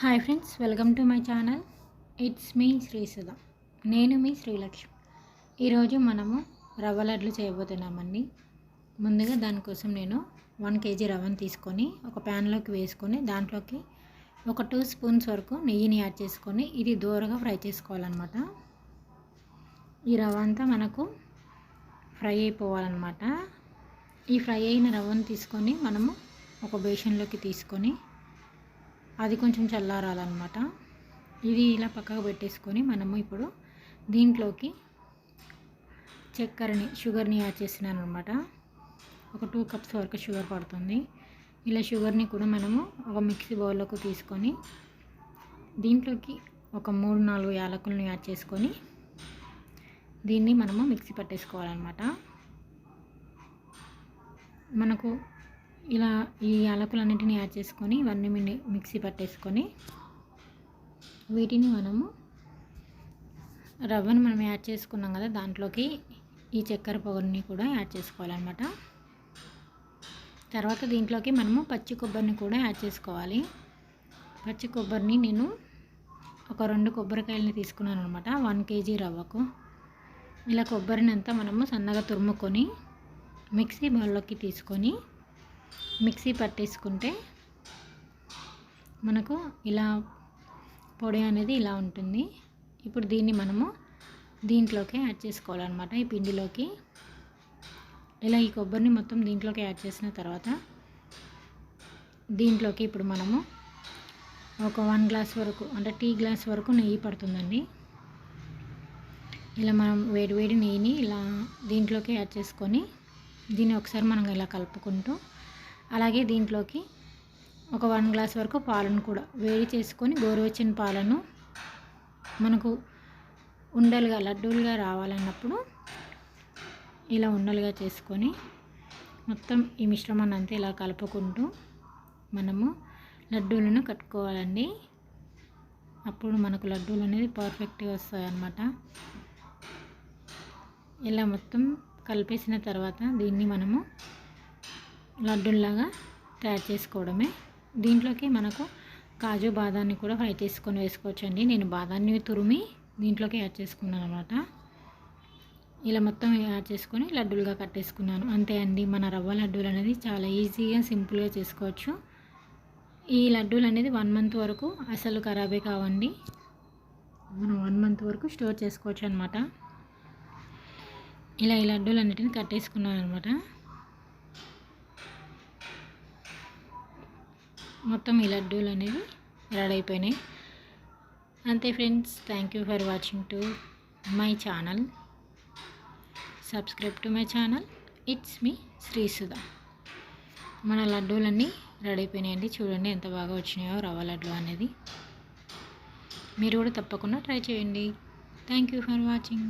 Hi friends welcome to my channel it's me Srisudha నేను మీ శ్రీలక్ష్మి. ఈరోజు మనము రవ్వ లడ్లు చేయబోతున్నామండి. ముందుగా దానికోసం నేను వన్ కేజీ రవ్వను తీసుకొని ఒక ప్యాన్లోకి వేసుకొని దాంట్లోకి ఒక టూ స్పూన్స్ వరకు నెయ్యిని యాడ్ చేసుకొని ఇది దూరగా ఫ్రై చేసుకోవాలన్నమాట. ఈ రవ్వ అంతా మనకు ఫ్రై అయిపోవాలన్నమాట. ఈ ఫ్రై అయిన రవ్వను తీసుకొని మనము ఒక బేషన్లోకి తీసుకొని అది కొంచెం చల్లారాలన్నమాట. ఇది ఇలా పక్కకు పెట్టేసుకొని మనము ఇప్పుడు దీంట్లోకి చక్కెరని షుగర్ని యాడ్ చేసినాను అనమాట ఒక టూ కప్స్ వరకు షుగర్ పడుతుంది. ఇలా షుగర్ని కూడా మనము ఒక మిక్సీ బౌల్లోకి తీసుకొని దీంట్లోకి ఒక మూడు నాలుగు యాలకులను యాడ్ చేసుకొని దీన్ని మనము మిక్సీ పట్టేసుకోవాలన్నమాట. మనకు ఇలా ఈ యాలకులన్నింటిని యాడ్ చేసుకొని ఇవన్నీ మిక్సీ పట్టేసుకొని వీటిని మనము రవ్వను మనం యాడ్ చేసుకున్నాం కదా దాంట్లోకి ఈ చక్కెర పొగని కూడా యాడ్ చేసుకోవాలన్నమాట. తర్వాత దీంట్లోకి మనము పచ్చి కొబ్బరిని కూడా యాడ్ చేసుకోవాలి. పచ్చి కొబ్బరిని నేను ఒక రెండు కొబ్బరికాయలని తీసుకున్నాను అనమాట వన్ కేజీ రవ్వకు. ఇలా కొబ్బరిని అంతా మనము సన్నగా తురుముకొని మిక్సీ బౌల్లోకి తీసుకొని మిక్సీ పట్టేసుకుంటే మనకు ఇలా పొడి అనేది ఇలా ఉంటుంది. ఇప్పుడు దీన్ని మనము దీంట్లోకి యాడ్ చేసుకోవాలన్నమాట. ఈ పిండిలోకి ఇలా ఈ కొబ్బరిని మొత్తం దీంట్లోకి యాడ్ చేసిన తర్వాత దీంట్లోకి ఇప్పుడు మనము ఒక వన్ గ్లాస్ వరకు అంటే టీ గ్లాస్ వరకు నెయ్యి పడుతుందండి. ఇలా మనం వేడి వేడి నెయ్యిని ఇలా దీంట్లోకి యాడ్ చేసుకొని దీన్ని ఒకసారి మనం ఇలా కలుపుకుంటూ అలాగే దీంట్లోకి ఒక వన్ గ్లాస్ వరకు పాలను కూడా వేడి చేసుకొని గోరువెచ్చని పాలను మనకు ఉండలుగా లడ్డూలుగా రావాలన్నప్పుడు ఇలా ఉండలుగా చేసుకొని మొత్తం ఈ మిశ్రమాన్ని అంతా ఇలా కలుపుకుంటూ మనము లడ్డూలను కట్టుకోవాలండి. అప్పుడు మనకు లడ్డూలు అనేది పర్ఫెక్ట్గా వస్తాయి అన్నమాట ఇలా మొత్తం కలిపేసిన తర్వాత దీన్ని మనము లడ్డూల్లాగా తయారు చేసుకోవడమే. దీంట్లోకి మనకు కాజు బాదాన్ని కూడా ఫ్రై చేసుకొని వేసుకోవచ్చండి. నేను బాదాన్ని తురిమి దీంట్లోకి యాడ్ చేసుకున్నాను అనమాట ఇలా మొత్తం యాడ్ చేసుకొని లడ్డూలుగా కట్టేసుకున్నాను అంతే అండి. మన రవ్వ లడ్డూలు అనేది చాలా ఈజీగా సింపుల్గా చేసుకోవచ్చు. ఈ లడ్డూలు అనేది వన్ మంత్ వరకు అసలు ఖరాబే కావండి. మనం వన్ మంత్ వరకు స్టోర్ చేసుకోవచ్చు అనమాట ఇలా ఈ లడ్డూలు అన్నిటిని కట్టేసుకున్నాను అనమాట మొత్తం ఈ లడ్డూలు అనేవి రెడీ అయిపోయినాయి. అంతే friends thank you for watching to my channel subscribe to my channel it's me Srisudha మన లడ్డూలన్నీ రెడీ అయిపోయినాయండి. చూడండి ఎంత బాగా వచ్చినాయో రవ్వ లడ్డు అనేది. మీరు కూడా తప్పకుండా ట్రై చేయండి. Thank you for watching